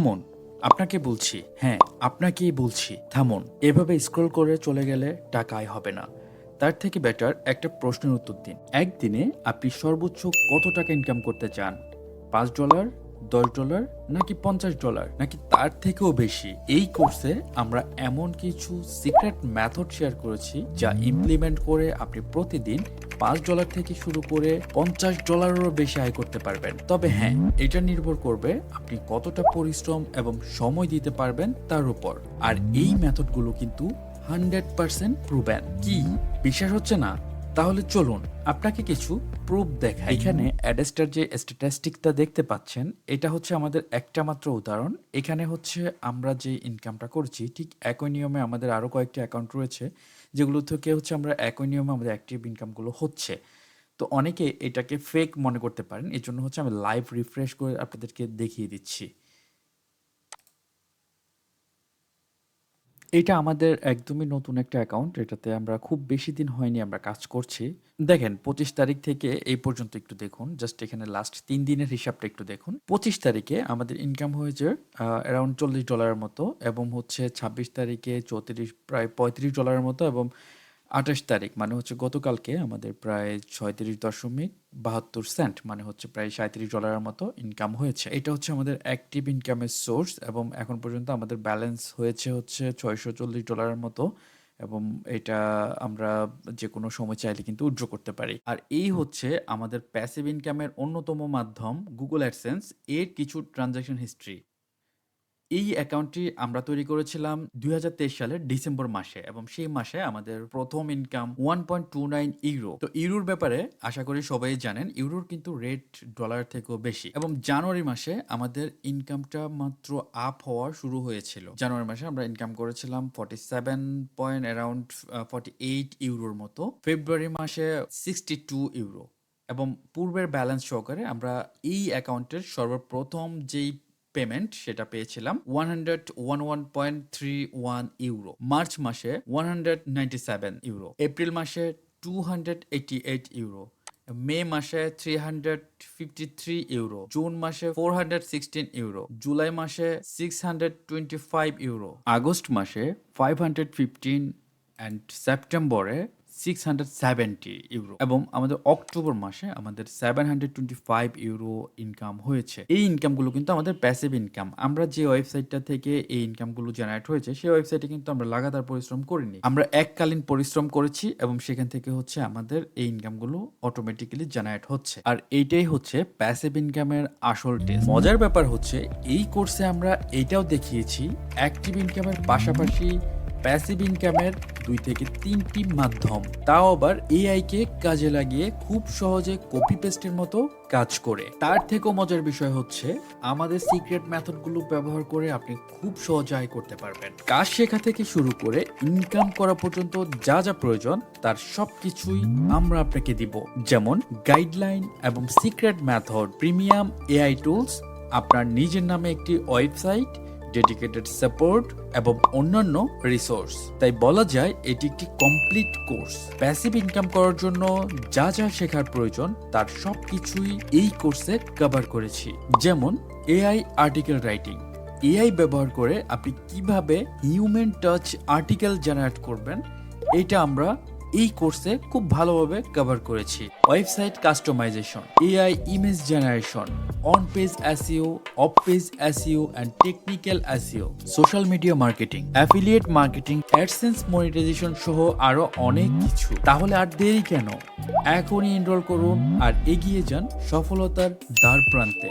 থামুন, আপনাকে বলছি হ্যাঁ আপনাকেই বলছি, থামুন। এভাবে স্ক্রল করে চলে গেলে টাকা আয় হবে না। তার থেকে বেটার একটা প্রশ্নের উত্তর দিন। একদিনে আপনি সর্বোচ্চ কত টাকা ইনকাম করতে চান? পাঁচ ডলার দশ ডলার নাকি পঞ্চাশ ডলার? নাকি তার থেকেও বেশি? এই কোর্সে আমরা এমন কিছু সিক্রেট মেথড শেয়ার করেছি যা ইমপ্লিমেন্ট করে আপনি প্রতিদিন পাঁচ ডলার থেকে শুরু করে পঞ্চাশ ডলারেরও বেশি আয় করতে পারবেন। তবে হ্যাঁ এটা নির্ভর করবে আপনি কতটা পরিশ্রম এবং সময় দিতে পারবেন তার উপর। আর এই মেথডগুলো কিন্তু হান্ড্রেড পার্সেন্ট প্রুভেন কি? বিশ্বাস হচ্ছে না? তাহলে চলুন আপনাকে কিছু প্রুফ দেখাই। এখানে অ্যাডেস্টার যে স্ট্যাটিস্টিকটা দেখতে পাচ্ছেন, এটা হচ্ছে আমাদের একটা মাত্র উদাহরণ। এখানে হচ্ছে আমরা যে ইনকামটা করছি, ঠিক একই নিয়মে আমাদের আরও কয়েকটি অ্যাকাউন্ট রয়েছে, যেগুলো থেকে হচ্ছে আমরা একই নিয়মে আমাদের অ্যাক্টিভ ইনকামগুলো হচ্ছে। তো অনেকে এটাকে ফেক মনে করতে পারেন এর জন্য হচ্ছে আমি লাইভ রিফ্রেশ করে আপনাদেরকে দেখিয়ে দিচ্ছি। এটা আমাদের একদমই নতুন একটা অ্যাকাউন্ট এটাতে আমরা খুব বেশি দিন হয়নি আমরা কাজ করছি। দেখেন, পঁচিশ তারিখ থেকে এই পর্যন্ত একটু দেখুন জাস্ট এখানে লাস্ট তিন দিনের হিসাবটা একটু দেখুন। পঁচিশ তারিখে আমাদের ইনকাম হয়েছে অ্যারাউন্ড চল্লিশ ডলারের মতো, এবং হচ্ছে ছাব্বিশ তারিখে চৌত্রিশ, প্রায় পঁয়ত্রিশ ডলারের মতো, এবং আঠাশ তারিখ মানে হচ্ছে গতকালকে আমাদের প্রায় ছয়ত্রিশ দশমিক বাহাত্তর সেন্ট মানে হচ্ছে প্রায় সাঁত্রিশ ডলারের মতো ইনকাম হয়েছে। এটা হচ্ছে আমাদের অ্যাক্টিভ ইনকামের সোর্স এবং এখন পর্যন্ত আমাদের ব্যালেন্স হয়েছে হচ্ছে ছয়শো চল্লিশ ডলারের মতো এবং এটা আমরা যে কোনো সময় চাইলে কিন্তু উইথড্র করতে পারি। আর এই হচ্ছে আমাদের প্যাসিভ ইনকামের অন্যতম মাধ্যম গুগল অ্যাডসেন্স এর কিছু ট্রানজাকশন হিস্ট্রি এই অ্যাকাউন্টটি আমরা তৈরি করেছিলাম দু হাজার তেইশ সালের ডিসেম্বর মাসে এবং সেই মাসে আমাদের প্রথম income one point two nine euro তো ইউরোর ব্যাপারে আশা করি সবাই জানেন ইউরোর কিন্তু রেট ডলার থেকেও বেশি এবং জানুয়ারি মাসে আমাদের ইনকামটা মাত্র আপ হওয়া শুরু হয়েছিল। জানুয়ারি মাসে আমরা ইনকাম করেছিলাম forty seven point around forty eight ইউরোর মতো। ফেব্রুয়ারি মাসে সিক্সটি টু ইউরো এবং পূর্বের ব্যালেন্স সহকারে আমরা এই অ্যাকাউন্টের সর্বপ্রথম যেই পেমেন্ট সেটা পেয়েছিলাম one hundred one one point three one euro March মাসে one hundred ninety seven euro April মাসে two hundred eighty eight euro May মাসে three hundred fifty three euro June মাসে four hundred sixteen euro July মাসে six hundred twenty five euro August মাসে five hundred fifteen and সেপ্টেম্বরে six hundred seventy euro এবং আমাদের October মাসে আমাদের seven hundred twenty five euro income হয়েছে। এই ইনকামগুলো কিন্তু আমাদের প্যাসিভ ইনকাম আমরা যে ওয়েবসাইটটা থেকে এই ইনকামগুলো জেনারেট হয়েছে, সেই ওয়েবসাইটে কিন্তু আমরা লাগাতার পরিশ্রম করিনি। আমরা এককালীন পরিশ্রম করেছি এবং সেখান থেকে হচ্ছে আমাদের এই ইনকামগুলো অটোমেটিক্যালি জেনারেট হচ্ছে। আর এইটাই হচ্ছে প্যাসিভ ইনকামের আসল টেস্ট মজার ব্যাপার হচ্ছে, এই কোর্সে আমরা এইটাও দেখিয়েছি অ্যাক্টিভ ইনকামের পাশাপাশি প্যাসিভ ইনকামের দুই থেকে তিনটি মাধ্যম। তাও আবার এআই কে কাজে লাগিয়ে খুব সহজে কপি পেস্টের মতো কাজ করে। তার থেকেও মজার বিষয় হচ্ছে, আমাদের সিক্রেট মেথডগুলো ব্যবহার করে আপনি খুব সহজে আয় করতে পারবেন। কাজ শেখা থেকে শুরু করে ইনকাম করা পর্যন্ত যা যা প্রয়োজন, তার সবকিছুই আমরা আপনাকে দিব। যেমন গাইডলাইন এবং secret method premium AI tools আপনার নিজের নামে একটি ওয়েবসাইট ডেডিকেটেড সাপোর্ট এবং অন্যান্য রিসোর্স তাই বলা যায়, এটি একটি কমপ্লিট কোর্স প্যাসিভ ইনকাম করার জন্য যা যা শেখার প্রয়োজন, তার সব কিছুই এই কোর্সে কভার করেছি। যেমন এআই আর্টিকেল রাইটিং এআই ব্যবহার করে আপনি কীভাবে হিউম্যান টাচ আর্টিকেল জেনারেট করবেন, এটা আমরা এই কোর্সে খুব ভালোভাবে কভার করেছি। Website customisation AI image generation on page SEO off page SEO and technical SEO social media marketing affiliate marketing AdSense monetisation সহ আরও অনেক কিছু। তাহলে আর দেরি কেন? এখনই এনরোল করুন আর এগিয়ে যান সফলতার দ্বার প্রান্তে